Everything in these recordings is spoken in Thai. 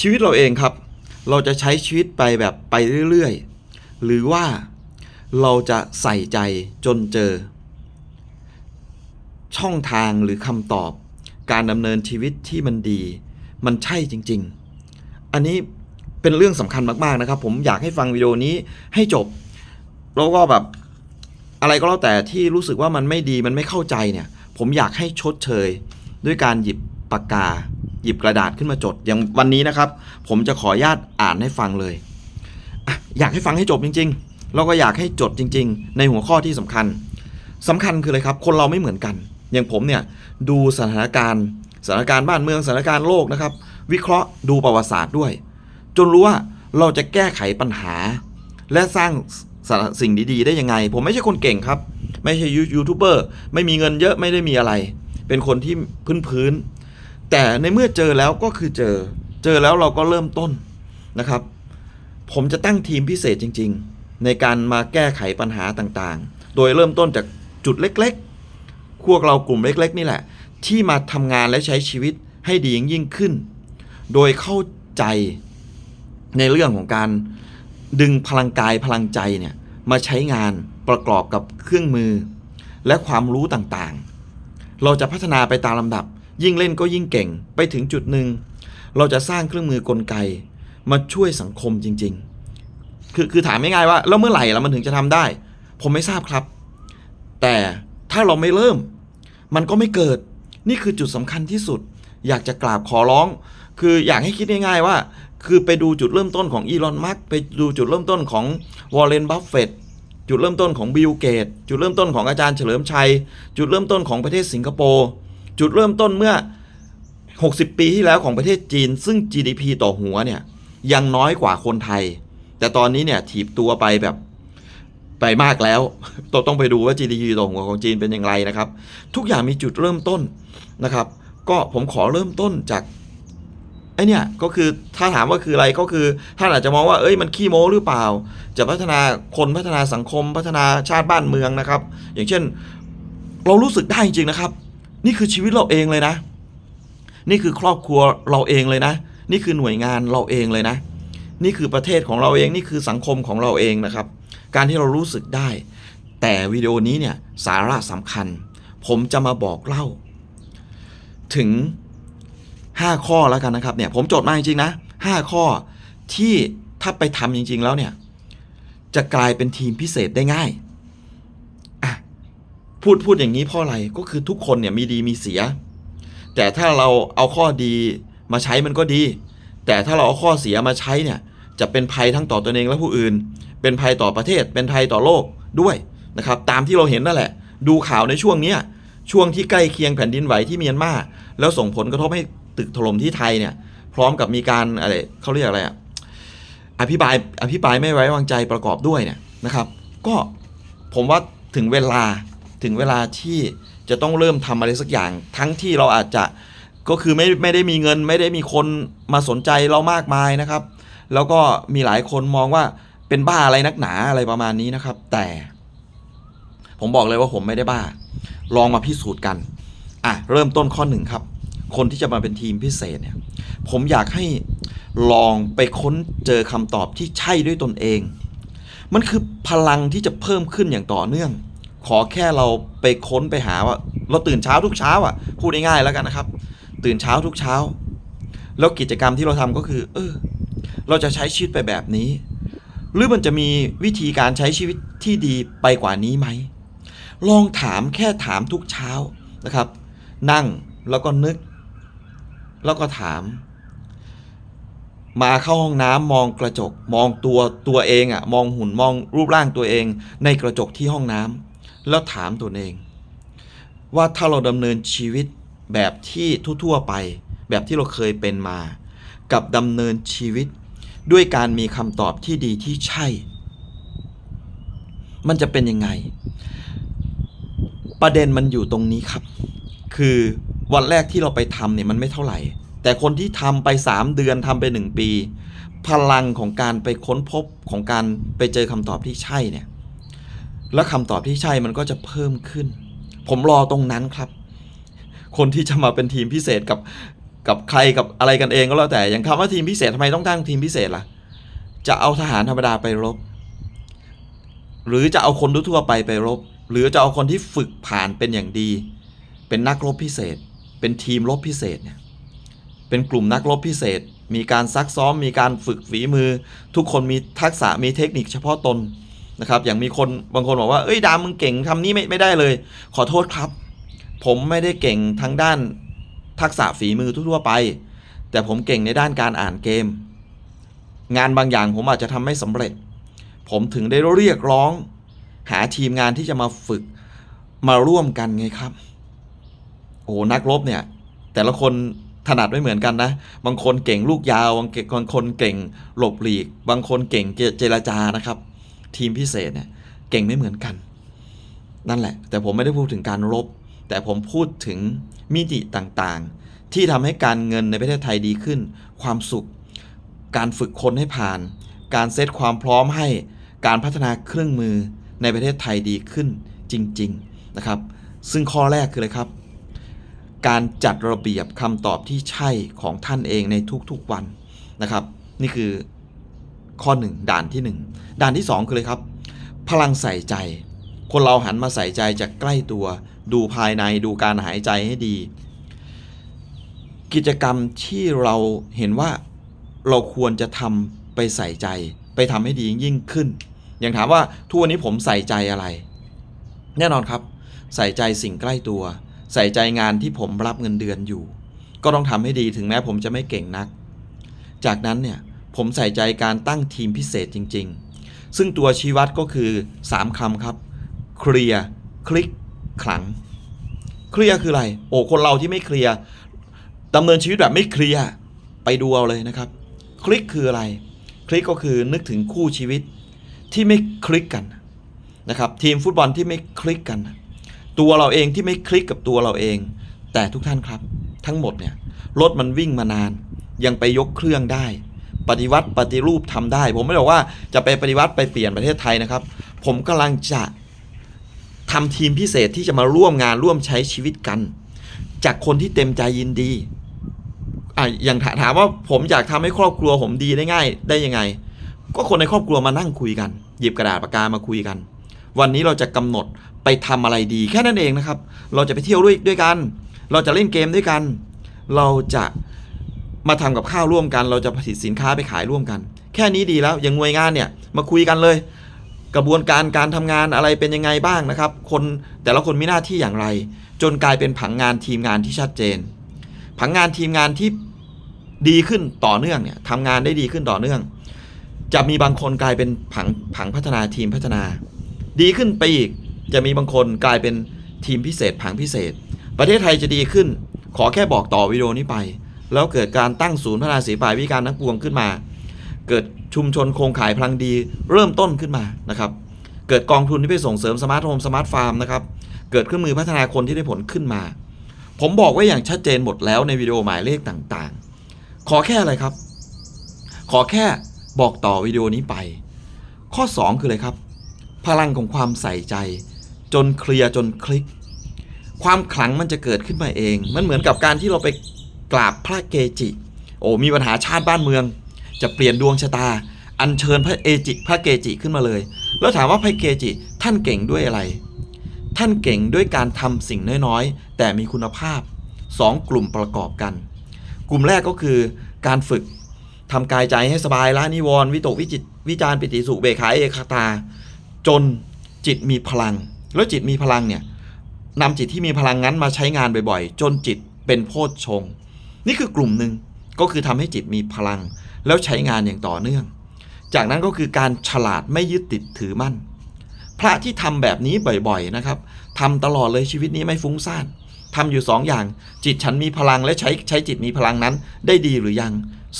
ชีวิตเราเองครับ เราจะใช้ชีวิตไปแบบไปเรื่อยๆ หรือว่าเราจะใส่ใจจนเจอ ช่องทางหรือคำตอบ การดำเนินชีวิตที่มันดี มันใช่จริง ๆ อันนี้เป็นเรื่องสำคัญมากๆนะครับ ผมอยากให้ฟังวิดีโอนี้ให้จบ แล้วก็แบบอะไรก็แล้วแต่ที่รู้สึกว่ามันไม่ดีมันไม่เข้าใจเนี่ย ผมอยากให้ชดเชย ด้วยการหยิบปากกา หยิบกระดาษขึ้นมาจด อย่างวันนี้นะครับ ผมจะขออนุญาตอ่านให้ฟังเลยออยากให้ฟังให้จบจริง ๆ แล้วก็อยากให้จดจริง ๆ ในหัวข้อที่สำคัญสำคัญคืออะไรครับ คนเราไม่เหมือนกัน อย่างผมเนี่ยดูสถานการณ์สถานการณ์บ้านเมืองสถานการณ์โลกนะครับ วิเคราะห์ดูประวัติศาสตร์ด้วย จนรู้ว่าเราจะแก้ไขปัญหา และสร้างสิ่งดีๆ ได้ยังไง ผมไม่ใช่คนเก่งครับ ไม่ใช่ยูยูทูบเบอร์ไม่มีเงินเยอะไม่ได้มีอะไร เป็นคนที่พื้นๆ แต่ในเมื่อเจอแล้วก็คือเจอ เจอแล้วเราก็เริ่มต้นนะครับ ผมจะตั้งทีมพิเศษจริง ๆ ในการมาแก้ไขปัญหาต่างๆ โดยเริ่มต้นจากจุดเล็กๆพวกเรากลุ่มเล็ก ๆ นี่แหละ ที่มาทำงานและใช้ชีวิตให้ดียิ่งยิ่งขึ้น โดยเข้าใจในเรื่องของการดึงพลังกายพลังใจเนี่ยมาใช้งานประกอบกับเครื่องมือ และความรู้ต่างๆ เราจะพัฒนาไปตามลำดับ ยิ่งเล่นก็ยิ่งเก่งไปถึงจุดหนึ่ง เราจะสร้างเครื่องมือกลไก มาช่วยสังคมจริง ๆ คือคือถามง่ายๆว่าแล้วเมื่อไหร่แล้วมันถึงจะทำได้ ผมไม่ทราบครับ แต่ถ้าเราไม่เริ่ม มันก็ไม่เกิดนี่คือจุดสำคัญที่สุด อยากจะกราบขอร้อง คืออยากให้คิดง่ายๆว่า คือไปดูจุดเริ่มต้นของอีลอนมัสไปดูจุดเริ่มต้นของวอร์เรนบัฟเฟตจุดเริ่มต้นของบิลเกตจุดเริ่มต้นของอาจารย์เฉลิมชัย จุดเริ่มต้นของประเทศสิงคโปร์ จุดเริ่มต้นเมื่อ 60 ปีที่แล้วของประเทศจีน ซึ่ง GDP ต่อหัวเนี่ยยังน้อยกว่าคนไทย แต่ตอนนี้เนี่ยถีบตัวไปแบบไปมากแล้วต้องต้องไปดูว่า GDP ต่อหัวของจีนเป็นอย่างไรนะครับ ทุกอย่างมีจุดเริ่มต้นนะครับ ก็ผมขอเริ่มต้นจากไอเนี่ยก็คือถ้าถามว่าคืออะไรก็คือท่านอาจจะมองว่าเอ้ยมันขี้โม้หรือเปล่า จะพัฒนาคนพัฒนาสังคมพัฒนาชาติบ้านเมืองนะครับ อย่างเช่น เรารู้สึกได้จริงๆนะครับ นี่คือชีวิตเราเองเลยนะ นี่คือครอบครัวเราเองเลยนะ นี่คือหน่วยงานเราเองเลยนะ นี่คือประเทศของเราเอง นี่คือสังคมของเราเองนะครับ การที่เรารู้สึกได้ แต่วิดีโอนี้เนี่ยสาระสำคัญ ผมจะมาบอกเล่า ถึง 5 ข้อแล้วกันนะครับเนี่ยผมจดมาจริงๆนะ5ข้อที่ถ้าไปทำจริง ๆ แล้วเนี่ยจะกลายเป็นทีมพิเศษได้ง่าย พูดพูดอย่างนี้เพราะอะไรก็คือทุกคนเนี่ยมีดีมีเสีย แต่ถ้าเราเอาข้อดีมาใช้มันก็ดี แต่ถ้าเราเอาข้อเสียมาใช้เนี่ยจะเป็นภัยทั้งต่อตนเองและผู้อื่น เป็นภัยต่อประเทศ เป็นภัยต่อโลกด้วยนะครับ ตามที่เราเห็นนั่นแหละ ดูข่าวในช่วงเนี้ยช่วงที่ใกล้เคียงแผ่นดินไหวที่เมียนมาแล้วส่งผลกระทบให้ตึกถล่มที่ไทยเนี่ย พร้อมกับมีการอะไรเขาเรียกอะไรอะอภิบายอภิปรายไม่ไว้วางใจประกอบด้วยเนี่ยนะครับ ก็ผมว่าถึงเวลา ถึงเวลาที่จะต้องเริ่มทำอะไรสักอย่าง ทั้งที่เราอาจจะก็คือไม่ไม่ได้มีเงิน ไม่ได้มีคนมาสนใจเรามากมายนะครับ แล้วก็มีหลายคนมองว่าเป็นบ้าอะไรนักหนาอะไรประมาณนี้นะครับ แต่ผมบอกเลยว่าผมไม่ได้บ้า ลองมาพิสูจน์กันอะเริ่มต้นข้อหนึ่งครับ คนที่จะมาเป็นทีมพิเศษเนี่ย ผมอยากให้ลองไปค้นเจอคำตอบที่ใช่ด้วยตนเอง มันคือพลังที่จะเพิ่มขึ้นอย่างต่อเนื่อง ขอแค่เราไปค้นไปหาว่า เราตื่นเช้าทุกเช้าอะพูดง่ายๆแล้วกันนะครับ ตื่นเช้าทุกเช้า แล้วกิจกรรมที่เราทำก็คือ เออ เราจะใช้ชีวิตไปแบบนี้ หรือมันจะมีวิธีการใช้ชีวิตที่ดีไปกว่านี้ไหมลองถามแค่ถามทุกเช้านะครับ นั่งแล้วก็นึก แล้วก็ถาม มาเข้าห้องน้ำมองกระจก มองตัวตัวเองอะ่ะ มองหุ่นมองรูปร่างตัวเอง ในกระจกที่ห้องน้ำ แล้วถามตัวเอง ว่าถ้าเราดำเนินชีวิตแบบที่ทั่วๆไป แบบที่เราเคยเป็นมา กับดำเนินชีวิตด้วยการมีคำตอบที่ดีที่ใช่ มันจะเป็นยังไง ประเด็นมันอยู่ตรงนี้ครับ คือวันแรกที่เราไปทำเนี่ยมันไม่เท่าไหร่ แต่คนที่ทำไป 3 เดือนทำไป 1 ปี พลังของการไปค้นพบของการไปเจอคำตอบที่ใช่เนี่ย แล้วคำตอบที่ใช่มันก็จะเพิ่มขึ้น ผมรอตรงนั้นครับ คนที่จะมาเป็นทีมพิเศษกับกับใครกับอะไรกันเองก็แล้วแต่อย่างคำว่าทีมพิเศษทำไมต้องตั้งทีมพิเศษล่ะ จะเอาทหารธรรมดาไปรบ หรือจะเอาคนทั่วๆไปไปรบ หรือจะเอาคนที่ฝึกผ่านเป็นอย่างดี เป็นนักรบพิเศษ เป็นทีมรบพิเศษเนี่ยเป็นกลุ่มนักรบพิเศษ มีการซักซ้อม มีการฝึกฝีมือ ทุกคนมีทักษะมีเทคนิคเฉพาะตน นะครับอย่างมีคนบางคนบอกว่าเอ้ยดามมึงเก่งทำนี้ไม่ไม่ได้เลย ขอโทษครับ ผมไม่ได้เก่งทางด้านทักษะฝีมือทั่วไป แต่ผมเก่งในด้านการอ่านเกม งานบางอย่างผมอาจจะทำไม่สำเร็จ ผมถึงได้เรียกร้อง หาทีมงานที่จะมาฝึกมาร่วมกันไงครับ โอ้นักรบเนี่ย แต่ละคนถนัดไม่เหมือนกันนะ บางคนเก่งลูกยาว บางเก่งบางคนเก่งหลบหลีก บางคนเก่งเจเจรจานะครับ ทีมพิเศษเนี่ยเก่งไม่เหมือนกัน นั่นแหละ แต่ผมไม่ได้พูดถึงการรบ แต่ผมพูดถึงมิติต่างๆ ที่ทำให้การเงินในประเทศไทยดีขึ้น ความสุข การฝึกคนให้ผ่าน การเซตความพร้อมให้การพัฒนาเครื่องมือในประเทศไทยดีขึ้นจริง ๆ นะครับ ซึ่งข้อแรกคืออะไรครับ การจัดระเบียบคำตอบที่ใช่ของท่านเองในทุกๆวันนะครับ นี่คือ ข้อ 1 ด่านที่ 1 ด่านที่ 2 คือเลยครับ พลังใส่ใจ คนเราหันมาใส่ใจจากใกล้ตัว ดูภายในดูการหายใจให้ดี กิจกรรมที่เราเห็นว่าเราควรจะทำไปใส่ใจ ไปทำให้ดียิ่งขึ้น อย่างถามว่าทุกวันนี้ผมใส่ใจอะไร แน่นอนครับ ใส่ใจสิ่งใกล้ตัว ใส่ใจงานที่ผมรับเงินเดือนอยู่ ก็ต้องทำให้ดีถึงแม้ผมจะไม่เก่งนัก จากนั้นเนี่ย ผมใส่ใจการตั้งทีมพิเศษจริง ๆ ซึ่งตัวชี้วัดก็คือ 3คำครับ เคลียร์ คลิก ขลัง เคลียร์คืออะไร โอ้ คนเราที่ไม่เคลียร์ดำเนินชีวิตแบบไม่เคลียร์ไปดูเอาเลยนะครับ คลิกคืออะไร คลิกก็คือนึกถึงคู่ชีวิตที่ไม่คลิกกันนะครับ ทีมฟุตบอลที่ไม่คลิกกัน ตัวเราเองที่ไม่คลิกกับตัวเราเอง แต่ทุกท่านครับ ทั้งหมดเนี่ยรถมันวิ่งมานาน ยังไปยกเครื่องได้ ปฏิวัติปฏิรูปทำได้ ผมไม่ได้บอกว่าจะไปปฏิวัติไปเปลี่ยนประเทศไทยนะครับ ผมกำลังจะทำทีมพิเศษที่จะมาร่วมงานร่วมใช้ชีวิตกัน จากคนที่เต็มใจยินดีอะอย่างถาถามว่าผมอยากทำให้ครอบครัวผมดีได้ง่าย ได้ยังไง ก็คนในครอบครัวมานั่งคุยกัน หยิบกระดาษปากกามาคุยกัน วันนี้เราจะกำหนดไปทำอะไรดีแค่นั้นเองนะครับ เราจะไปเที่ยวด้วยด้วยกัน เราจะเล่นเกมด้วยกัน เราจะ มาทำกับข้าวร่วมกัน เราจะผลิตสินค้าไปขายร่วมกัน แค่นี้ดีแล้วอย่างหน่วยงานเนี่ยมาคุยกันเลย กระบวนการการทำงานอะไรเป็นยังไงบ้างนะครับ คนแต่ละคนมีหน้าที่อย่างไร จนกลายเป็นผังงานทีมงานที่ชัดเจน ผังงานทีมงานที่ดีขึ้นต่อเนื่องเนี่ยทำงานได้ดีขึ้นต่อเนื่อง จะมีบางคนกลายเป็นผังผังพัฒนาทีมพัฒนา ดีขึ้นไปอีกจะมีบางคนกลายเป็นทีมพิเศษผังพิเศษ ประเทศไทยจะดีขึ้น ขอแค่บอกต่อวิดีโอนี้ไป แล้วเกิดการตั้งศูนย์พัฒนาศิลปะวิการนักปวงขึ้นมา เกิดชุมชนโครงข่ายพลังดีเริ่มต้นขึ้นมานะครับ เกิดกองทุนที่ไปส่งเสริมสมาร์ทโฮมสมาร์ทฟาร์มนะครับเกิดเครื่องมือพัฒนาคนที่ได้ผลขึ้นมา ผมบอกไว้อย่างชัดเจนหมดแล้วในวิดีโอหมายเลขต่างๆ ขอแค่อะไรครับ ขอแค่บอกต่อวิดีโอนี้ไป ข้อ 2 คืออะไรครับ พลังของความใส่ใจ จนเคลียร์จนคลิก ความขลังมันจะเกิดขึ้นมาเอง มันเหมือนกับการที่เราไป กราบพระเกจิ โอ้มีปัญหาชาติบ้านเมือง จะเปลี่ยนดวงชะตา อัญเชิญพระเอจิพระเกจิขึ้นมาเลย แล้วถามว่าพระเกจิท่านเก่งด้วยอะไร ท่านเก่งด้วยการทำสิ่งน้อยๆ แต่มีคุณภาพ 2 กลุ่มประกอบกัน กลุ่มแรกก็คือการฝึกทำกายใจให้สบายละนิวรณ์วิตกวิจิตวิจารปิติสุเบขาเอกตา จนจิตมีพลัง แล้วจิตมีพลังเนี่ยนำจิตที่มีพลังนั้นมาใช้งานบ่อยๆ จนจิตเป็นโพชฌงค์ นี่คือกลุ่มหนึ่งก็คือทำให้จิตมีพลัง แล้วใช้งานอย่างต่อเนื่อง จากนั้นก็คือการฉลาดไม่ยึดติดถือมั่น พระที่ทำแบบนี้บ่อยๆนะครับทำตลอดเลยชีวิตนี้ไม่ฟุ้งซ่านทำอยู่สองอย่าง จิตฉันมีพลังและใช้ใช้จิตมีพลังนั้นได้ดีหรือยัง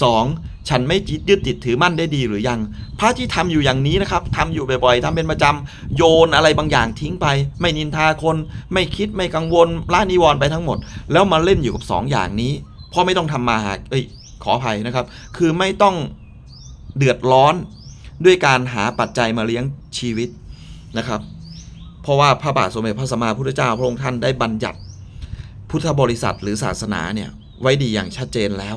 สองฉันไม่ยึดติดถือมั่นได้ดีหรือยัง พระที่ทำอยู่อย่างนี้นะครับทำอยู่บ่อยๆทำเป็นประจำโยนอะไรบางอย่างทิ้งไป ไม่นินทาคน ไม่คิดไม่กังวลละนิวรณ์ไปทั้งหมด แล้วมาเล่นอยู่กับสองอย่างนี้ เพราะไม่ต้องทำมาหาเอ้ยขออภัยนะครับ คือไม่ต้องเดือดร้อนด้วยการหาปัจจัยมาเลี้ยงชีวิตนะครับ เพราะว่าพระบาทสมเด็จพระสัมมาพุทธเจ้าพระองค์ท่านได้บัญญัติพุทธบริษัทหรือศาสนาเนี่ยไว้ดีอย่างชัดเจนแล้ว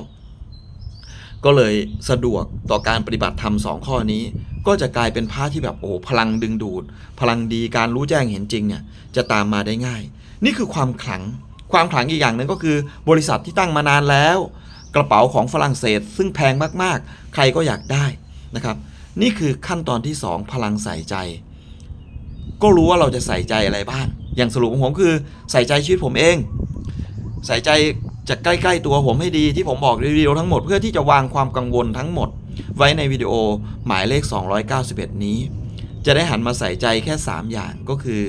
ก็เลยสะดวกต่อการปฏิบัติธรรมสองข้อนี้ ก็จะกลายเป็นพระที่แบบโอ้พลังดึงดูด พลังดีการรู้แจ้งเห็นจริงเนี่ยจะตามมาได้ง่าย นี่คือความขลัง ความขลังอีกอย่างหนึ่งก็คือ บริษัทที่ตั้งมานานแล้ว กระเป๋าของฝรั่งเศส ซึ่งแพงมากๆ ใครก็อยากได้นะครับ นี่คือขั้นตอนที่ 2 พลังใส่ใจ ก็รู้ว่าเราจะใส่ใจอะไรบ้าง อย่างสรุปของผมคือใส่ใจชีวิตผมเอง ใส่ใจจากใกล้ๆตัวผมให้ดีที่ผมบอกในวิดีโอทั้งหมดเพื่อที่จะวางความกังวลทั้งหมด ไว้ในวิดีโอหมายเลข 291 นี้ จะได้หันมาใส่ใจแค่ 3 อย่างก็คือ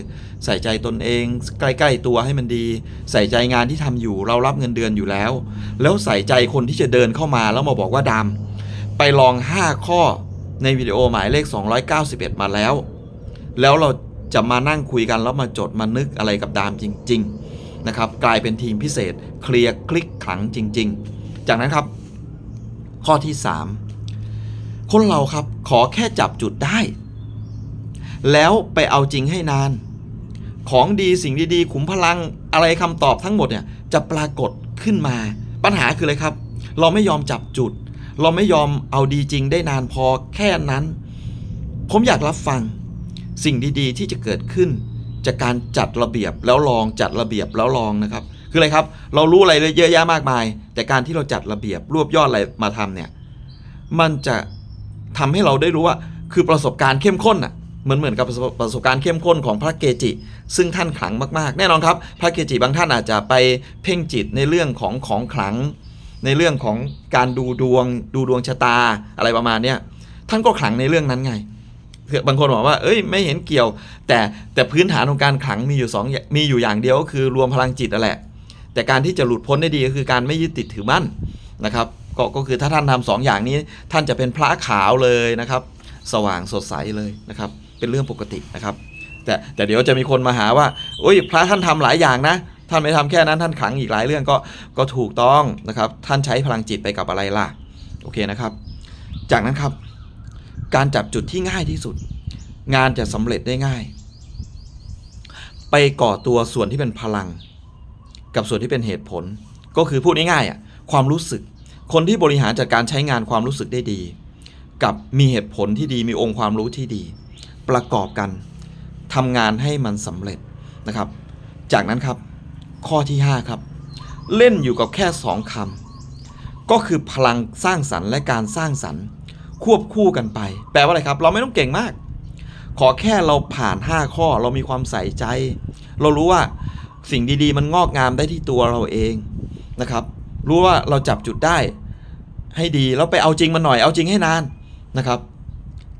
ใส่ใจตนเอง ใกล้ๆตัวให้มันดี ใส่ใจงานที่ทำอยู่เรารับเงินเดือนอยู่แล้ว แล้วใส่ใจคนที่จะเดินเข้ามาแล้วมาบอกว่าดำไปลอง 5 ข้อในวิดีโอหมายเลข 291 มาแล้ว แล้วเราจะมานั่งคุยกันแล้วมาจดมานึกอะไรกับดามจริง ๆ นะครับ กลายเป็นทีมพิเศษ เคลียร์คลิกขลังจริง ๆ จากนั้นครับ ข้อที่ 3 คนเราครับขอแค่จับจุดได้ แล้วไปเอาจริงให้นาน ของดีสิ่งดีๆ ขุมพลังอะไรคำตอบทั้งหมดเนี่ยจะปรากฏขึ้นมา ปัญหาคืออะไรครับ เราไม่ยอมจับจุด เราไม่ยอมเอาดีจริงได้นานพอแค่นั้น ผมอยากรับฟังสิ่งดีๆ ที่จะเกิดขึ้น จากการจัดระเบียบแล้วลองจัดระเบียบแล้วลองนะครับ คืออะไรครับ เรารู้อะไรเยอะแยะมากมาย แต่การที่เราจัดระเบียบรวบยอดอะไรมาทำเนี่ยมันจะทำให้เราได้รู้ว่าคือประสบการณ์เข้มข้นอะ มือนเหมือนกับประสบประสบการณ์เข้มข้นของพระเกจิ ซึ่งท่านขลังมากๆ แน่นอนครับ พระเกจิบางท่านอาจจะไปเพ่งจิตในเรื่องของของขลัง ในเรื่องของการดูดวง ดูดวงชะตาอะไรประมาณเนี้ยท่านก็ขลังในเรื่องนั้นไงคือบางคนบอกว่า เอ้ย ไม่เห็นเกี่ยว แต่แต่พื้นฐานของการขลังมีอยู่สองอย่างมีอยู่อย่างเดียวก็คือรวมพลังจิตนั่นแหละ แต่การที่จะหลุดพ้นได้ดีก็คือการไม่ยึดติดถือมั่นนะครับก็ก็คือถ้าท่านทำสองอย่างนี้ ท่านจะเป็นพระขาวเลยนะครับ สว่างสดใสเลยนะครับ เป็นเรื่องปกตินะครับแต่แต่เดี๋ยวจะมีคนมาหาว่าอุ้ยพระท่านทำหลายอย่างนะท่านไม่ทำแค่นั้นท่านขังอีกหลายเรื่องก็ก็ถูกต้องนะครับ ท่านใช้พลังจิตไปกับอะไรล่ะโอเคนะครับ จากนั้นครับ การจับจุดที่ง่ายที่สุด งานจะสำเร็จได้ง่าย ไปก่อตัวส่วนที่เป็นพลัง กับส่วนที่เป็นเหตุผล ก็คือพูดง่ายๆอะความรู้สึก คนที่บริหารจัดการใช้งานความรู้สึกได้ดี กับมีเหตุผลที่ดีมีองค์ความรู้ที่ดี ประกอบกันทำงานให้มันสำเร็จนะครับ จากนั้นครับข้อที่ 5 ครับ เล่นอยู่กับแค่สองคำก็คือพลังสร้างสรรค์และการสร้างสรรค์ ควบคู่กันไป แปลว่าอะไรครับ เราไม่ต้องเก่งมาก ขอแค่เราผ่าน 5 ข้อเรามีความใส่ใจ เรารู้ว่าสิ่งดีๆ มันงอกงามได้ที่ตัวเราเองนะครับ รู้ว่าเราจับจุดได้ให้ดีแล้วไปเอาจริงมันหน่อยเอาจริงให้นานนะครับ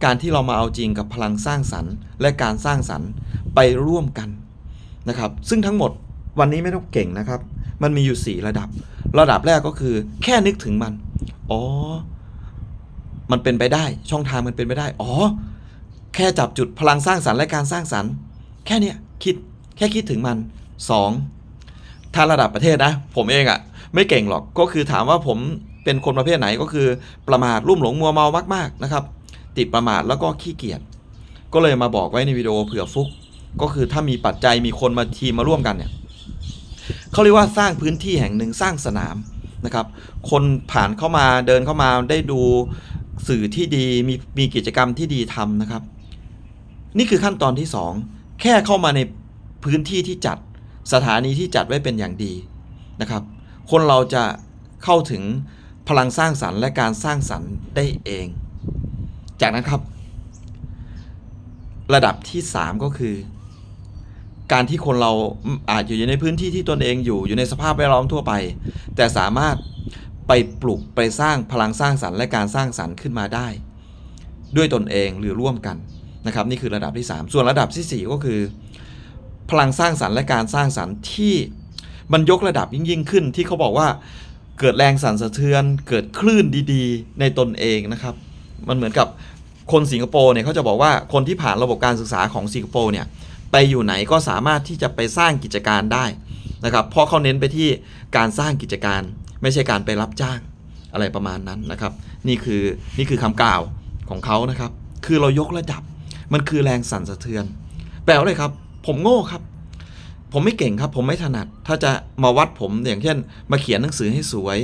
การที่เรามาเอาจริงกับพลังสร้างสรรค์ และการสร้างสรรค์ไปร่วมกันนะครับ ซึ่งทั้งหมดวันนี้ไม่ต้องเก่งนะครับ มันมีอยู่ 4 ระดับ ระดับแรกก็คือแค่นึกถึงมัน อ๋อ มันเป็นไปได้ ช่องทางมันเป็นไปได้ อ๋อ แค่จับจุดพลังสร้างสรรค์และการสร้างสรรค์ แค่เนี้ยคิด แค่คิดถึงมัน 2. ถ้าระดับประเทศนะ ผมเองอะ่ะ ไม่เก่งหรอก ก็คือถามว่าผมเป็นคนประเภทไหนก็คือ ประมาทรุ่มหลงมัวเมามาก ๆ นะครับ ติดประมาทแล้วก็ขี้เกียจก็เลยมาบอกไว้ในวิดีโอเผื่อฟุก ก็คือถ้ามีปัจจัยมีคนมาทีมมาร่วมกันเนี่ยเขาเรียกว่าสร้างพื้นที่แห่งหนึ่งสร้างสนามนะครับ คนผ่านเข้ามาเดินเข้ามาได้ดูสื่อที่ดีมีมีกิจกรรมที่ดีทำนะครับ นี่คือขั้นตอนที่ 2 แค่เข้ามาในพื้นที่ที่จัดสถานีที่จัดไว้เป็นอย่างดีนะครับ คนเราจะเข้าถึงพลังสร้างสรรค์และการสร้างสรรค์ได้เอง จากนั้นครับ ระดับที่ 3 ก็คือ การที่คนเราอาจอยู่ในพื้นที่ที่ตนเองอยู่อยู่ในสภาพแวดล้อมทั่วไป แต่สามารถไปปลุกไปสร้างพลังสร้างสรรค์และการสร้างสรรค์ขึ้นมาได้ ด้วยตนเองหรือร่วมกันนะครับ นี่คือระดับที่ 3 ส่วนระดับทีสี่4 ก็คือ พลังสร้างสรรค์และการสร้างสรรค์ที่มันยกระดับยิ่งยิ่งขึ้นที่เขาบอกว่าเกิดแรงสั่นสะเทือน เกิดคลื่นดีๆ ในตนเองนะครับ มันเหมือนกับคนสิงคโปร์เนี่ยเขาจะบอกว่าคนที่ผ่านระบบการศึกษาของสิงคโปร์เนี่ยไปอยู่ไหนก็สามารถที่จะไปสร้างกิจการได้นะครับเพราะเขาเน้นไปที่การสร้างกิจการ ไม่ใช่การไปรับจ้างอะไรประมาณนั้นนะครับ นี่คือนี่คือคำกล่าวของเขานะครับ คือเรายกระดับมันคือแรงสั่นสะเทือน แปลว่าอะไรครับ ผมโง่ครับ ผมไม่เก่งครับ ผมไม่ถนัด ถ้าจะมาวัดผมอย่างเช่น มาเขียนหนังสือให้สวย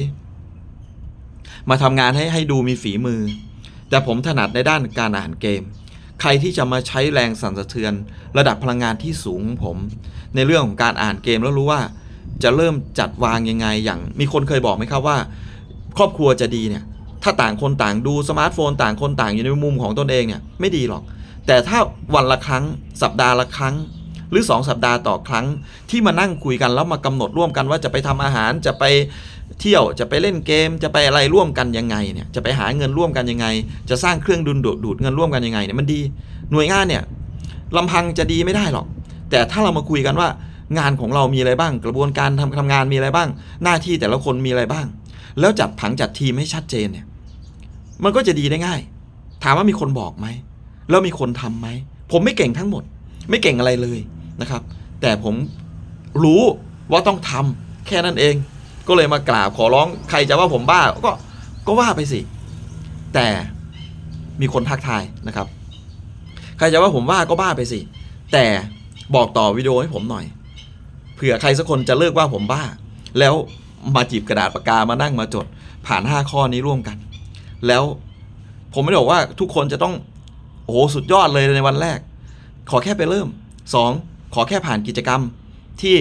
มาทำงานให้ให้ดูมีฝีมือ แต่ผมถนัดในด้านการอ่านเกม ใครที่จะมาใช้แรงสั่นสะเทือน ระดับพลังงานที่สูงผม ในเรื่องของการอ่านเกมแล้วรู้ว่าจะเริ่มจัดวางยังไงอย่างมีคนเคยบอกไหมครับว่า ครอบครัวจะดีเนี่ยถ้าต่างคนต่างดูสมาร์ทโฟนต่างคนต่างอยู่ในมุมของตนเองเนี่ยไม่ดีหรอก แต่ถ้าวันละครั้ง สัปดาห์ละครั้ง หรือ 2 สัปดาห์ต่อครั้งที่มานั่งคุยกันแล้วมากำหนดร่วมกันว่าจะไปทำอาหารจะไป เที่ยวจะไปเล่นเกมจะไปอะไรร่วมกันยังไงเนี่ยจะไปหาเงินร่วมกันยังไง จะสร้างเครื่องดุลดูดดดเงินร่วมกันยังไงเนี่ยมันดีหน่วยงานเนี่ยลำพังจะดีไม่ได้หรอก แต่ถ้าเรามาคุยกันว่างานของเรามีอะไรบ้าง กระบวนการทำทำงานมีอะไรบ้าง หน้าที่แต่ละคนมีอะไรบ้าง แล้วจัดผังจัดทีมให้ชัดเจนเนี่ยมันก็จะดีได้ง่าย ถามว่ามีคนบอกไหมแล้วมีคนทำไหมผมไม่เก่งทั้งหมด ไม่เก่งอะไรเลยนะครับ แต่ผมรู้ว่าต้องทำแค่นั้นเอง ก็เลยมากราบขอร้องใครจะว่าผมบ้าก็ก็ว่าไปสิ แต่มีคนทักทายนะครับ ใครจะว่าผมบ้าก็บ้าไปสิ แต่บอกต่อวิดีโอให้ผมหน่อยเผื่อใครสักคนจะเลิกว่าผมบ้า แล้วมาจีบกระดาษปากกามานั่งมาจด ผ่าน 5 ข้อนี้ร่วมกัน แล้วผมไม่ได้บอกว่าทุกคนจะต้องโอ้โหสุดยอดเลยในวันแรก ขอแค่ไปเริ่ม 2 ขอแค่ผ่านกิจกรรมที่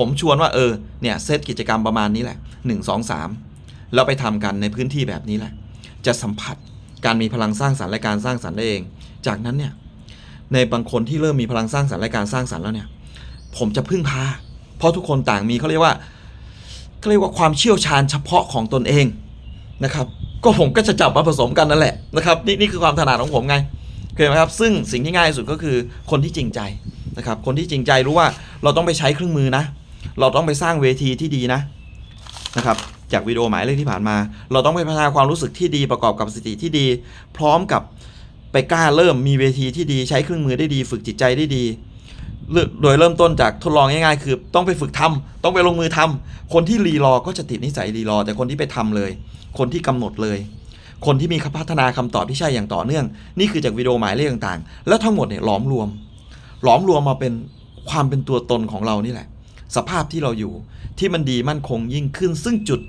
ผมชวนว่าเออเนี่ยเซตกิจกรรมประมาณนี้แหละ 1 2 3แล้วไปทำกันในพื้นที่แบบนี้แหละ จะสัมผัสการมีพลังสร้างสรรค์และการสร้างสรรค์ได้เอง จากนั้นเนี่ยในบางคนที่เริ่มมีพลังสร้างสรรค์และการสร้างสรรค์แล้วเนี่ย ผมจะพึ่งพา เพราะทุกคนต่างมีเขาเรียกว่าเขาเรียกว่าความเชี่ยวชาญเฉพาะของตนเองนะครับ ก็ผมก็จะจับมาผสมกันนั่นแหละนะครับนี่นี่คือความถนัดของผมไงเคยไหมครับ ซึ่งสิ่งที่ง่ายที่สุดก็คือคนที่จริงใจนะครับ คนที่จริงใจรู้ว่าเราต้องไปใช้เครื่องมือนะ เราต้องไปสร้างเวทีที่ดีนะนะครับจากวิดีโอหมายเลขที่ผ่านมา เราต้องไปพัฒนาความรู้สึกที่ดีประกอบกับสติที่ดี พร้อมกับไปกล้าเริ่มมีเวทีที่ดีใช้เครื่องมือได้ดี ฝึกจิตใจได้ดีโดยเริ่มต้นจากทดลองง่ายๆ คือ ต้องไปฝึกทำต้องไปลงมือทำคนที่รีรอก็จะติดนิสัยรีรอ แต่คนที่ไปทำเลย คนที่กำหนดเลย คนที่มีพัฒนาคำตอบที่ใช่อย่างต่อเนื่อง นี่คือจากวิดีโอหมายเลขต่างๆ แล้วทั้งหมดเนี่ยหลอมรวม หลอมรวมมาเป็นความเป็นตัวตนของเรานี่แหละ สภาพที่เราอยู่ที่มันดีมั่นคงยิ่งขึ้น ซึ่งจุด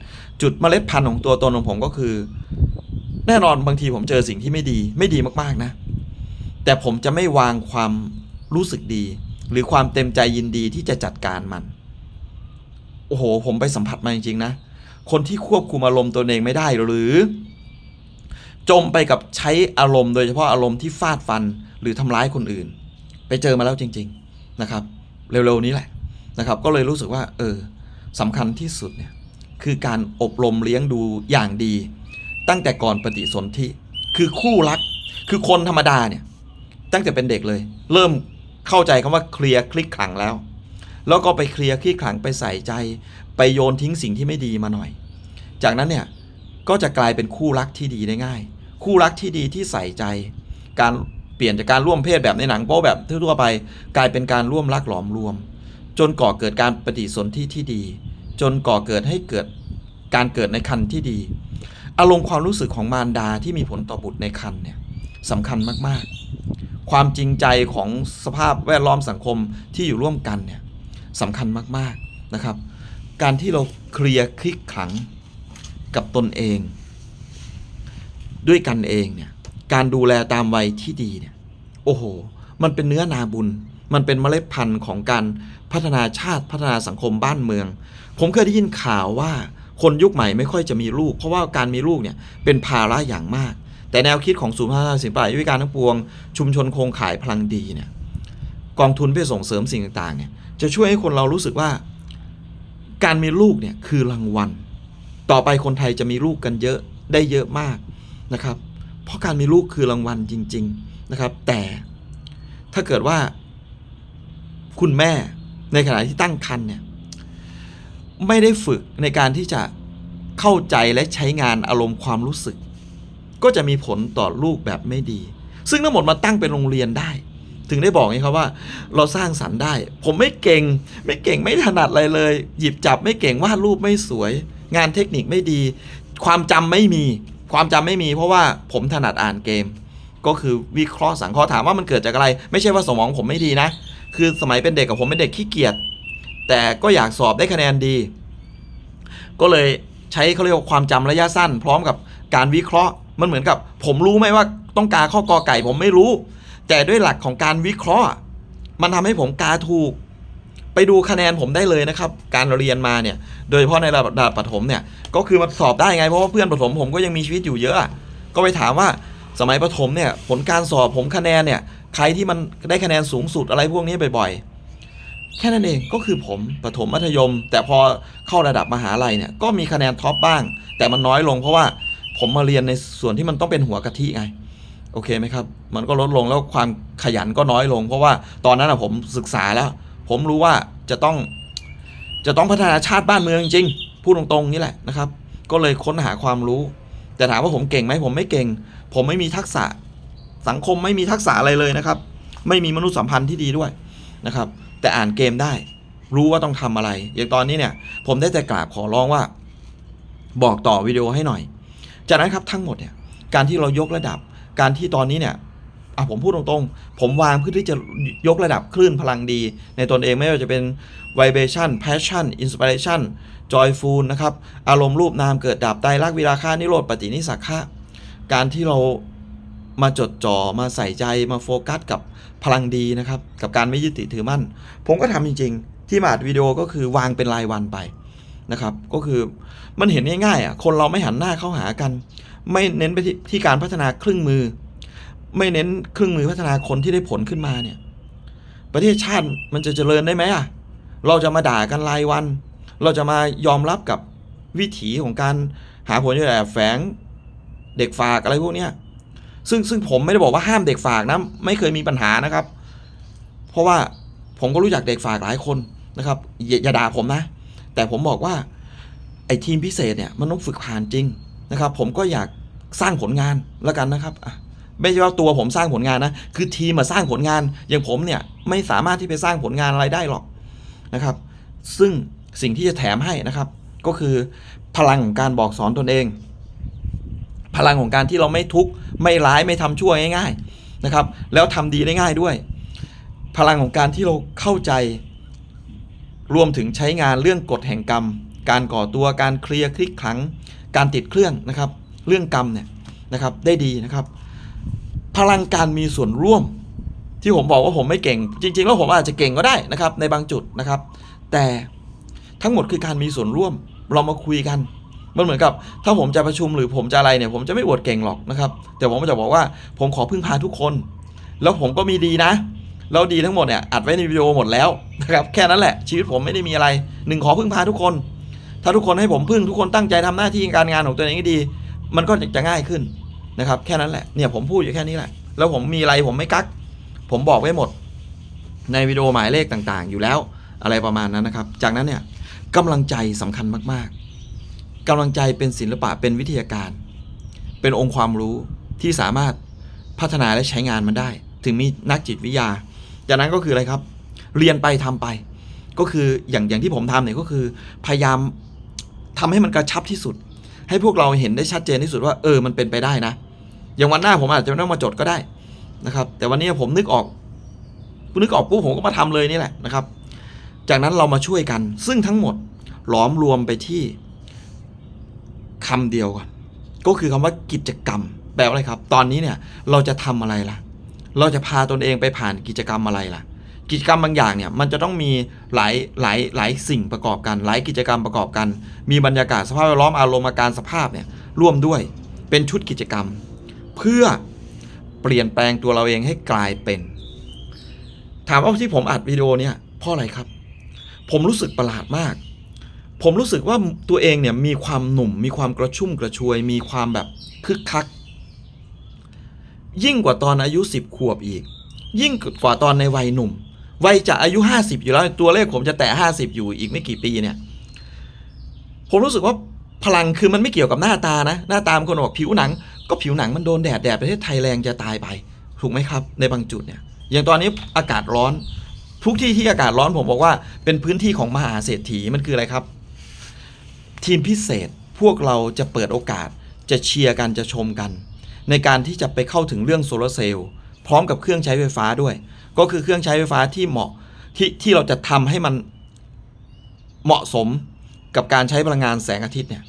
จุดเมล็ดพันธุ์ของตัวตนของผมก็คือ แน่นอนบางทีผมเจอสิ่งที่ไม่ดีไม่ดีมากๆนะ แต่ผมจะไม่วางความรู้สึกดี หรือความเต็มใจยินดีที่จะจัดการมัน โอ้โห ผมไปสัมผัสมาจริงๆนะ คนที่ควบคุมอารมณ์ตัวเองไม่ได้หรือ จมไปกับใช้อารมณ์โดยเฉพาะอารมณ์ที่ฟาดฟันหรือทำร้ายคนอื่น ไปเจอมาแล้วจริง ๆนะครับ เร็วๆนี้แหละ นะครับ ก็เลยรู้สึกว่าเออสำคัญที่สุดเนี่ยคือการอบรมเลี้ยงดูอย่างดี ตั้งแต่ก่อนปฏิสนธิคือคู่รัก คือคนธรรมดาเนี่ยตั้งแต่เป็นเด็กเลย เริ่มเข้าใจคำว่าเคลียร์คลิกขังแล้ว แล้วก็ไปเคลียร์คลิกขังไปใส่ใจ ไปโยนทิ้งสิ่งที่ไม่ดีมาหน่อย จากนั้นเนี่ยก็จะกลายเป็นคู่รักที่ดีได้ง่าย คู่รักที่ดีที่ใส่ใจ การเปลี่ยนจากการร่วมเพศแบบในหนังโป๊แบบทั่วไป กลายเป็นการร่วมรักหลอมรวม จนก่อเกิดการปฏิสนธิที่ดี จนก่อเกิดให้เกิดการเกิดในคันที่ดี อารมณ์ความรู้สึกของมารดาที่มีผลต่อบุตรในคันเนี่ยสำคัญมากๆ ความจริงใจของสภาพแวดล้อมสังคมที่อยู่ร่วมกันเนี่ยสำคัญมากๆนะครับ การที่เราเคลียร์คลิกขังกับตนเอง ด้วยกันเองเนี่ยการดูแลตามวัยที่ดีเนี่ยโอ้โห มันเป็นเนื้อนาบุญ มันเป็นเมล็ดพันธุ์ของการพัฒนาชาติพัฒนาสังคมบ้านเมือง ผมเคยได้ยินข่าวว่าคนยุคใหม่ไม่ค่อยจะมีลูก เพราะว่าการมีลูกเนี่ยเป็นภาระอย่างมาก แต่แนวคิดของศูนย์พัฒนาศิลปะยุวิการทั้งปวง ชุมชนโครงข่ายพลังดีเนี่ยกองทุนเพื่อส่งเสริมสิ่งต่างๆเนี่ยจะช่วยให้คนเรารู้สึกว่า การมีลูกเนี่ยคือรางวัล ต่อไปคนไทยจะมีลูกกันเยอะได้เยอะมากนะครับ เพราะการมีลูกคือรางวัลจริง ๆนะครับ แต่ถ้าเกิดว่า คุณแม่ในขณะที่ตั้งครรภ์เนี่ยไม่ได้ฝึกในการที่จะเข้าใจและใช้งานอารมณ์ความรู้สึก ก็จะมีผลต่อลูกแบบไม่ดี ซึ่งทั้งหมดมาตั้งเป็นโรงเรียนได้ ถึงได้บอกไงครับว่า เราสร้างสรรค์ได้ ผมไม่เก่ง ไม่เก่งไม่ถนัดอะไรเลย หยิบจับไม่เก่งวาดรูปไม่สวย งานเทคนิคไม่ดี ความจำไม่มี ความจำไม่มี เพราะว่าผมถนัดอ่านเกม ก็คือวิเคราะห์สังเคราะห์ถามว่ามันเกิดจากอะไร ไม่ใช่ว่าสมองผมไม่ดีนะ คือสมัยเป็นเด็กกับผมเป็นเด็กขี้เกียจแต่ก็อยากสอบได้คะแนนดี ก็เลยใช้เขาเรียกว่าความจำระยะสั้น พร้อมกับการวิเคราะห์มันเหมือนกับ ผมรู้ไหมว่าต้องการข้อกอไก่ผมไม่รู้ แต่ด้วยหลักของการวิเคราะห์ มันทำให้ผมกาถูก ไปดูคะแนนผมได้เลยนะครับ การเรียนมาเนี่ย โดยเฉพาะในระดับประถมเนี่ยก็คือมันสอบได้ไงเพราะว่าเพื่อนประถมผมก็ยังมีชีวิตอยู่เยอะ ก็ไปถามว่าสมัยประถมเนี่ยผลการสอบผมคะแนนเนี่ย ใครที่มันได้คะแนนสูงสุดอะไรพวกนี้บ่อยๆ แค่นั้นเองก็คือผมประถมมัธยม แต่พอเข้าระดับมหาลัยเนี่ยก็มีคะแนนท็อปบ้าง แต่มันน้อยลงเพราะว่าผมมาเรียนในส่วนที่มันต้องเป็นหัวกะทิไงโอเคไหมครับ มันก็ลดลงแล้วความขยันก็น้อยลง เพราะว่าตอนนั้นอะผมศึกษาแล้ว ผมรู้ว่าจะต้อง จะต้องพัฒนาชาติบ้านเมืองจริงๆพูดตรงๆนี่แหละนะครับ ก็เลยค้นหาความรู้ แต่ถามว่าผมเก่งไหมผมไม่เก่ง ผมไม่มีทักษะ สังคมไม่มีทักษะอะไรเลยนะครับ ไม่มีมนุษยสัมพันธ์ที่ดีด้วยนะครับ แต่อ่านเกมได้รู้ว่าต้องทำอะไร อย่างตอนนี้เนี่ย ผมได้แต่กราบขอร้องว่า บอกต่อวิดีโอให้หน่อย จากนั้นครับทั้งหมดเนี่ย การที่เรายกระดับ การที่ตอนนี้เนี่ยอะผมพูดตรงๆ ผมวางเพื่อที่จะยกระดับคลื่นพลังดี ในตนเองไม่ว่าจะเป็น vibration passion inspiration joyful นะครับ อารมณ์รูปนามเกิดดับไตรลักษณ์วิราคานิโรธปฏินิสักขะการที่เรา มาจดจ่อมาใส่ใจมาโฟกัสกับพลังดีนะครับ กับการไม่ยึดติดถือมั่น ผมก็ทำจริง ๆ ที่มาอัดวิดีโอก็คือวางเป็นรายวันไปนะครับ ก็คือมันเห็นง่ายๆอะคนเราไม่หันหน้าเข้าหากัน ไม่เน้นไปที่ที่การพัฒนาเครื่องมือ ไม่เน้นเครื่องมือพัฒนาคนที่ได้ผลขึ้นมาเนี่ย ประเทศชาติมันจะเจริญได้ไหมอะเราจะมาด่ากันรายวัน เราจะมายอมรับกับวิถีของการหาผลประโยชน์แอบแฝงเด็กฝากอะไรพวกเนี้ย ซึ่งซึ่งผมไม่ได้บอกว่าห้ามเด็กฝากนะไม่เคยมีปัญหานะครับ เพราะว่าผมก็รู้จักเด็กฝากหลายคนนะครับอย่าอย่าด่าผมนะ แต่ผมบอกว่าไอ้ทีมพิเศษเนี่ยมันต้องฝึกผ่านจริงนะครับ ผมก็อยากสร้างผลงานแล้วกันนะครับไม่ใช่ว่าตัวผมสร้างผลงานนะคือทีมมาสร้างผลงาน อย่างผมเนี่ยไม่สามารถที่ไปสร้างผลงานอะไรได้หรอกนะครับ ซึ่งสิ่งที่จะแถมให้นะครับ ก็คือพลังของการบอกสอนตนเอง พลังของการที่เราไม่ทุกข์ไม่ร้ายไม่ทำชั่วง่ายๆนะครับ แล้วทำดีได้ง่ายด้วย พลังของการที่เราเข้าใจ รวมถึงใช้งานเรื่องกฎแห่งกรรม การก่อตัวการเคลียร์คลิกคลังการติดเครื่องนะครับ เรื่องกรรมเนี่ยนะครับได้ดีนะครับ พลังการมีส่วนร่วม ที่ผมบอกว่าผมไม่เก่ง จริง ๆ แล้วผมอาจจะเก่งก็ได้นะครับ ในบางจุดนะครับ แต่ทั้งหมดคือการมีส่วนร่วม เรามาคุยกัน มันเหมือนกับถ้าผมจะประชุมหรือผมจะอะไรเนี่ยผมจะไม่อวดเก่งหรอกนะครับ แต่ผมจะบอกว่าผมขอพึ่งพาทุกคน แล้วผมก็มีดีนะ แล้วดีทั้งหมดเนี่ยอัดไว้ในวิดีโอหมดแล้วนะครับแค่นั้นแหละชีวิตผมไม่ได้มีอะไรหนึ่งขอพึ่งพาทุกคน ถ้าทุกคนให้ผมพึ่งทุกคนตั้งใจทำหน้าที่การงานของตัวเองให้ดี มันก็จะง่ายขึ้นนะครับแค่นั้นแหละเนี่ยผมพูดอยู่แค่นี้แหละ แล้วผมมีอะไรผมไม่กัก ผมบอกไว้หมด ในวิดีโอหมายเลขต่างๆ อยู่แล้วอะไรประมาณนั้นนะครับ จากนั้นเนี่ยกำลังใจสำคัญมากๆ กำลังใจเป็นศิลปะเป็นวิทยาการ เป็นองค์ความรู้ที่สามารถพัฒนาและใช้งานมันได้ ถึงมีนักจิตวิทยา จากนั้นก็คืออะไรครับ เรียนไปทำไป ก็คืออย่างอย่างที่ผมทำเนี่ยก็คือ พยายามทำให้มันกระชับที่สุด ให้พวกเราเห็นได้ชัดเจนที่สุดว่าเออมันเป็นไปได้นะ อย่างวันหน้าผมอาจจะไม่ต้องมาจดก็ได้นะครับ แต่วันนี้ผมนึกออกนึกออกปุ๊บผมก็มาทำเลยนี่แหละนะครับ จากนั้นเรามาช่วยกัน ซึ่งทั้งหมดหลอมรวมไปที่ คำเดียวก่อนก็คือคำว่ากิจกรรม แปลว่าอะไรครับ ตอนนี้เนี่ยเราจะทำอะไรล่ะ เราจะพาตนเองไปผ่านกิจกรรมอะไรล่ะ กิจกรรมบางอย่างเนี่ยมันจะต้องมีหลายหลายหลายสิ่งประกอบกัน หลายกิจกรรมประกอบกัน มีบรรยากาศสภาพแวดล้อมอารมณ์อาการสภาพเนี่ยร่วมด้วยเป็นชุดกิจกรรม เพื่อเปลี่ยนแปลงตัวเราเองให้กลายเป็น ถามว่าที่ผมอัดวิดีโอเนี่ยเพราะอะไรครับ ผมรู้สึกประหลาดมาก ผมรู้สึกว่าตัวเองเนี่ยมีความหนุ่ม มีความกระชุ่มกระชวย มีความแบบคึกคัก ยิ่งกว่าตอนอายุ 10 ขวบอีก ยิ่งกว่าตอนในวัยหนุ่ม วัยจะอายุ 50 อยู่แล้ว ตัวเลขผมจะแตะ50 อยู่อีกไม่กี่ปีเนี่ย ผมรู้สึกว่าพลังคือมันไม่เกี่ยวกับหน้าตานะ หน้าตามคนบอกผิวหนัง ก็ผิวหนังมันโดนแดดแดดประเทศไทยแรงจะตายไป ถูกไหมครับ ในบางจุดเนี่ย อย่างตอนนี้อากาศร้อน ทุกที่ที่อากาศร้อนผมบอกว่าเป็นพื้นที่ของมหาเศรษฐีมันคืออะไรครับ ทีมพิเศษพวกเราจะเปิดโอกาสจะเชียร์กันจะชมกัน ในการที่จะไปเข้าถึงเรื่องโซลาร์เซลล์พร้อมกับเครื่องใช้ไฟฟ้าด้วย ก็คือเครื่องใช้ไฟฟ้าที่เหมาะที่ที่เราจะทำให้มันเหมาะสมกับการใช้พลังงานแสงอาทิตย์เนี่ย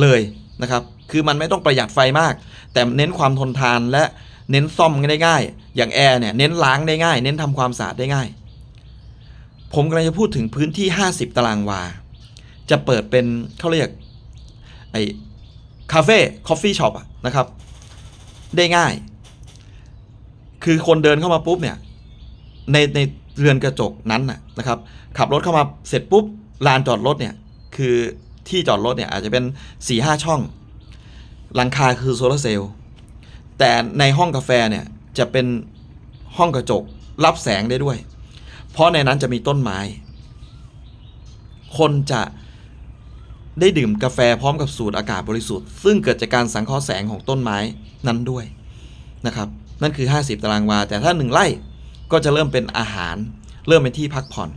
เลยนะครับคือมันไม่ต้องประหยัดไฟมาก แต่เน้นความทนทานและเน้นซ่อมได้ง่าย อย่างแอร์เนี่ยเน้นล้างได้ง่าย เน้นทำความสะอาดได้ง่าย ผมกำลังจะพูดถึงพื้นที่ 50 ตารางวา จะเปิดเป็นเขาเรียกไอ้คาเฟ่คอฟฟี่ช็อปนะครับ ได้ง่าย คือคนเดินเข้ามาปุ๊บเนี่ย ในในเรือนกระจกนั้นนะครับ ขับรถเข้ามาเสร็จปุ๊บลานจอดรถเนี่ย คือที่จอดรถเนี่ย อาจจะเป็น4ี่ห้าช่อง หลังคาคือโซลาร์เซลล์แต่ในห้องกาแฟเนี่ย จะเป็นห้องกระจกรับแสงได้ด้วย เพราะในนั้นจะมีต้นไม้ คนจะ ได้ดื่มกาแฟพร้อมกับสูดอากาศบริสุทธิ์ ซึ่งเกิดจากการสังเคราะห์แสงของต้นไม้นั้นด้วยนะครับ นั่นคือ 50 ตารางวา แต่ถ้า 1ไร่ก็จะเริ่มเป็นอาหาร เริ่มเป็นที่พักผ่อน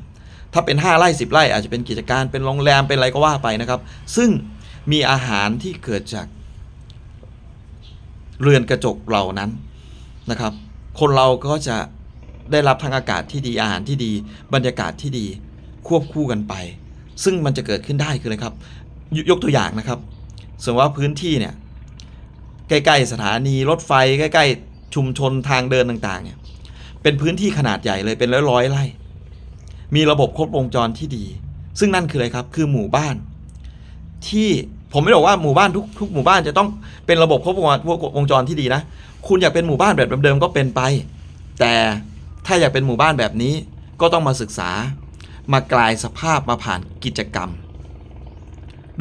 ถ้าเป็น 5 ไร่ 10 ไร่อาจจะเป็นกิจการเป็นโรงแรมเป็นอะไรก็ว่าไปนะครับ ซึ่งมีอาหารที่เกิดจากเรือนกระจกเหล่านั้นนะครับ คนเราก็จะได้รับทั้งอากาศที่ดีอาหารที่ดี บรรยากาศที่ดีควบคู่กันไป ซึ่งมันจะเกิดขึ้นได้คืออะไรครับ ยยกตัวอย่างนะครับสมมติว่าพื้นที่เนี่ยใกล้ ๆ สถานีรถไฟใกล้ ๆ ชุมชนทางเดินต่างๆเนี่ยเป็นพื้นที่ขนาดใหญ่เลยเป็นร้อยๆไร่มีระบบครบวงจรที่ดี ซึ่งนั่นคืออะไรครับคือหมู่บ้าน ที่ผมไม่บอกว่าหมู่บ้านทุกทุกหมู่บ้านจะต้องเป็นระบบครบวงวงจรที่ดีนะ คุณอยากเป็นหมู่บ้านแบบเดิมๆก็เป็นไป แต่ถ้าอยากเป็นหมู่บ้านแบบนี้ก็ต้องมาศึกษามากลายสภาพมาผ่านกิจกรรม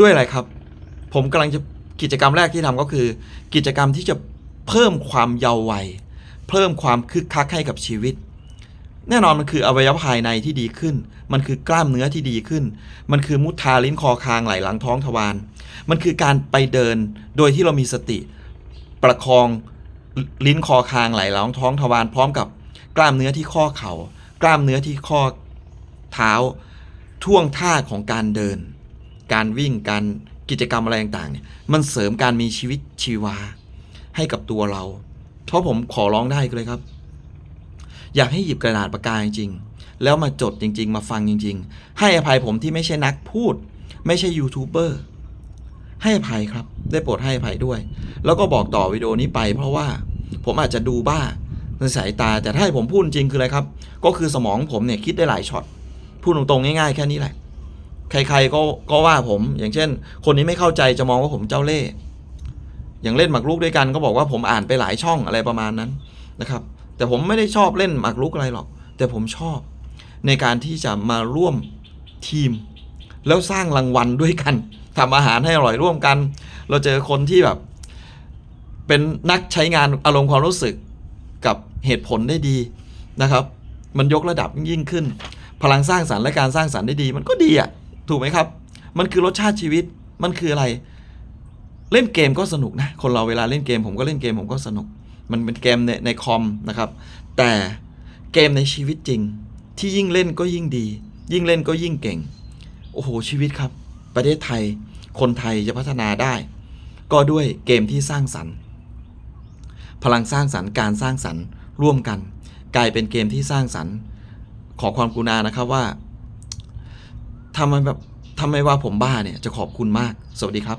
ด้วยอะไรครับ ผมกำลังจะกิจกรรมแรกที่ทำก็คือ กิจกรรมที่จะเพิ่มความเยาว์วัย เพิ่มความคึกคักให้กับชีวิต แน่นอนมันคืออวัยวะภายในที่ดีขึ้น มันคือกล้ามเนื้อที่ดีขึ้น มันคือมุทาลิ้นคอคางไหลหลังท้องทวาร มันคือการไปเดินโดยที่เรามีสติ ประคองลิ้นคอคางไหลหลังท้องทวารพร้อมกับกล้ามเนื้อที่ข้อเขา่ากล้ามเนื้อที่ข้อเท้าท่วงท่าของการเดิน การวิ่งการกิจกรรมอะไรต่างๆเนี่ยมันเสริมการมีชีวิตชีวาให้กับตัวเรา เพราะผมขอร้องได้เลยครับ อยากให้หยิบกระดาษปากกาจริงๆ แล้วมาจดจริง ๆ มาฟังจริง ๆ ให้อภัยผมที่ไม่ใช่นักพูด ไม่ใช่ยูทูบเบอร์ให้อภัยครับ ได้โปรดให้อภัยด้วย แล้วก็บอกต่อวิดีโอนี้ไป เพราะว่าผมอาจจะดูบ้าในสายตาแต่ถ้าให้ผมพูดจริงคืออะไรครับ ก็คือสมองผมเนี่ยคิดได้หลายช็อตพูดตรงๆง่ายๆแค่นี้แหละ ใครๆก็ก็ว่าผม อย่างเช่น คนนี้ไม่เข้าใจจะมองว่าผมเจ้าเล่ห์อย่างเล่นหมากรุกด้วยกันก็บอกว่าผมอ่านไปหลายช่องอะไรประมาณนั้นนะครับ แต่ผมไม่ได้ชอบเล่นหมากรุกอะไรหรอก แต่ผมชอบในการที่จะมาร่วมทีม แล้วสร้างรางวัลด้วยกันทำอาหารให้อร่อยร่วมกัน เราเจอคนที่แบบ เป็นนักใช้งานอารมณ์ความรู้สึกกับเหตุผลได้ดีนะครับ มันยกระดับยิ่งขึ้น พลังสร้างสรรค์และการสร้างสรรค์ได้ดี มันก็ดีอะ ถูกไหมครับ มันคือรสชาติชีวิตมันคืออะไร เล่นเกมก็สนุกนะ คนเราเวลาเล่นเกมผมก็เล่นเกมผมก็สนุก มันเป็นเกมในในคอมนะครับ แต่เกมในชีวิตจริง ที่ยิ่งเล่นก็ยิ่งดี ยิ่งเล่นก็ยิ่งเก่ง โอ้โหชีวิตครับ ประเทศไทย คนไทยจะพัฒนาได้ ก็ด้วยเกมที่สร้างสรรค์พลังสร้างสรรค์การสร้างสรรค์ร่วมกัน กลายเป็นเกมที่สร้างสรรค์ ขอความกรุณานะครับว่า ทำไมแบบทำไมว่าผมบ้าเนี่ยจะขอบคุณมาก สวัสดีครับ